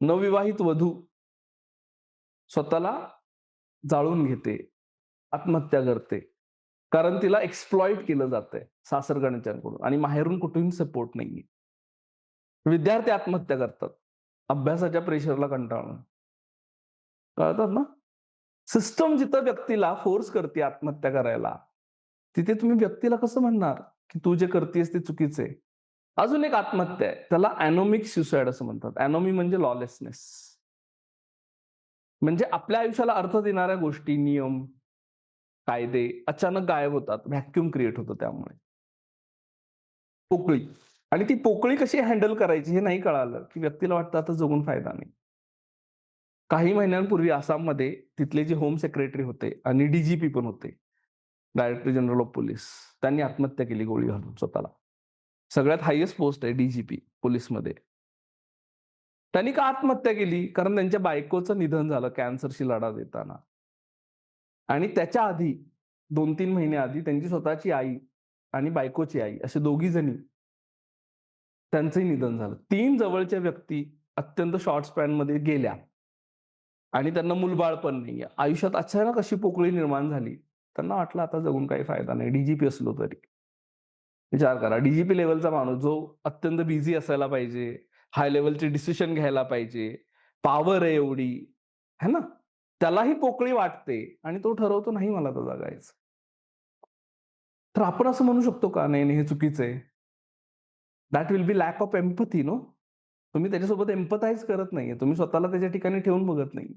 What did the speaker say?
नवविवाहित वधू स्वतःला जाळून घेते आत्महत्या करते. कारण तिला एक्सप्लॉइट केलं जातंय सासरगणच्यांकडून आणि माहेरून कुठूनही सपोर्ट नाहीये. विद्यार्थी आत्महत्या करतात अभ्यासाच्या प्रेशरला कंटाळून. कळतात ना? सिस्टम जिथं व्यक्तीला फोर्स करते आत्महत्या करायला तिथे तुम्ही व्यक्तीला कसं म्हणणार? की तू जे करतेस ते चुकीचे अजून एक आत्महत्या आहे. त्याला अॅनोमिक सुसाइड असं म्हणतात. अॅनोमी म्हणजे लॉलेसनेस म्हणजे आपल्या आयुष्याला अर्थ देणाऱ्या गोष्टी नियम कायदे अचानक गायब होतात. व्हॅक्युम क्रिएट होतं त्यामुळे. पोकळी. आणि ती पोकळी कशी हँडल करायची हे नाही कळालं. की व्यक्तीला वाटतं आता जगून फायदा नाही. काही महिन्यांपूर्वी आसाममध्ये तिथले जे होम सेक्रेटरी होते आणि डीजीपी पण होते. डायरेक्टर जनरल ऑफ पोलीस त्यांनी आत्महत्या केली गोळी घालून स्वतःला. सगळ्यात हायेस्ट पोस्ट आहे डीजीपी पोलीसमध्ये त्यांनी का आत्महत्या केली? कारण त्यांच्या बायकोचं निधन झालं कॅन्सरशी लढा देताना. आणि त्याच्या आधी दोन तीन महिने आधी त्यांची स्वतःची आई आणि बायकोची आई असे दोघी जणी त्यांचंही निधन झालं. तीन जवळच्या व्यक्ती अत्यंत शॉर्ट स्पॅनमध्ये गेल्या. आणि त्यांना मुलबाळ पण नाही आयुष्यात अचानक अशी पोकळी निर्माण झाली. त्यांना वाटलं आता जगून काही फायदा नाही. डीजीपी असलो तरी. विचार करा. डीजीपी लेवलचा माणूस जो अत्यंत बिझी असायला पाहिजे हाय लेवलचे डिसिशन घ्यायला पाहिजे पॉवर आहे एवढी है ना? त्यालाही पोकळी वाटते आणि तो ठरवतो नाही मला तर जगायचं तर आपण असं म्हणू शकतो का नाही नाही हे चुकीचं आहे. That will be lack of empathy no तुम्ही त्याच्यासोबत एम्पथाईज करत नाहीये. तुम्ही स्वतःला त्याच्या ठिकाणी ठेवून बघत नाही